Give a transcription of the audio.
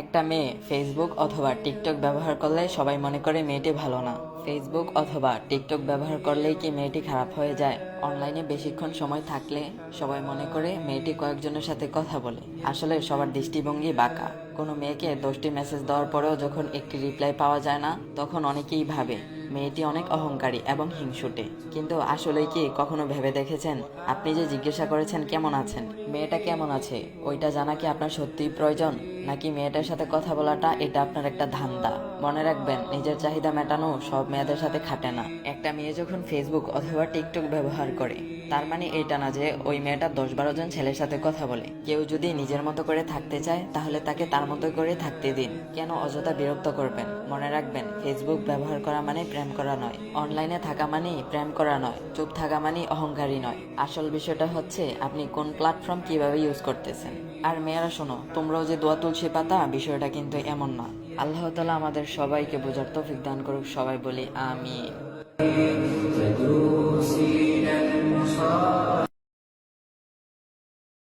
একটা মেয়ে ফেসবুক অথবা টিকটক ব্যবহার করলে সবাই মনে করে মেয়েটি ভালো না। ফেসবুক অথবা টিকটক ব্যবহার করলেই কি মেয়েটি খারাপ হয়ে যায়? অনলাইনে বেশিক্ষণ সময় থাকলে সবাই মনে করে মেয়েটি কয়েকজনের সাথে কথা বলে। আসলে সবার দৃষ্টিভঙ্গি বাঁকা। কোনো মেয়েকে দশটি মেসেজ দেওয়ার পরেও যখন একটি রিপ্লাই পাওয়া যায় না, তখন অনেকেই ভাবে মেয়েটি অনেক অহংকারী এবং হিংসুটে। কিন্তু আসলে কি কখনো ভেবে দেখেছেন? আপনি যে জিজ্ঞাসা করেছেন কেমন আছেন? মেয়েটা কেমন আছে? ওইটা জানা কি আপনার সত্যিই প্রয়োজন? নাকি মেয়েটার সাথে কথা বলাটা এটা আপনার একটা ধান্দা? মনে রাখবেন, নিজের চাহিদা মেটানো সব মেয়েদের সাথে খাটে না। একটা মেয়ে যখন ফেসবুক অথবা টিকটক ব্যবহার করে, তার মানে এটা না যে ওই মেয়েটা দশ বারো জন ছেলের সাথে কথা বলে। কেউ যদি নিজের মতো করে থাকতে চায়, তাহলে তাকে তার মতো করে থাকতে দিন। কেন অযথা বিরক্ত করবেন? মনে রাখবেন ফেসবুক ব্যবহার করা মানে প্রেম করা নয়। অনলাইনে থাকা মানেই প্রেম করা নয়, চুপ থাকা মানেই অহংকারী নয়। আসল বিষয়টা হচ্ছে, আপনি কোন প্ল্যাটফর্ম কীভাবে ইউজ করতেছেন? আর মেয়েরা শোনো, তোমরাও যে দোয়া তুলসী পাতা, বিষয়টা কিন্তু এমন না। আল্লাহ তালা আমাদের সবাইকে বোঝার তৌফিক দান করুক সবাই বলি আমিন।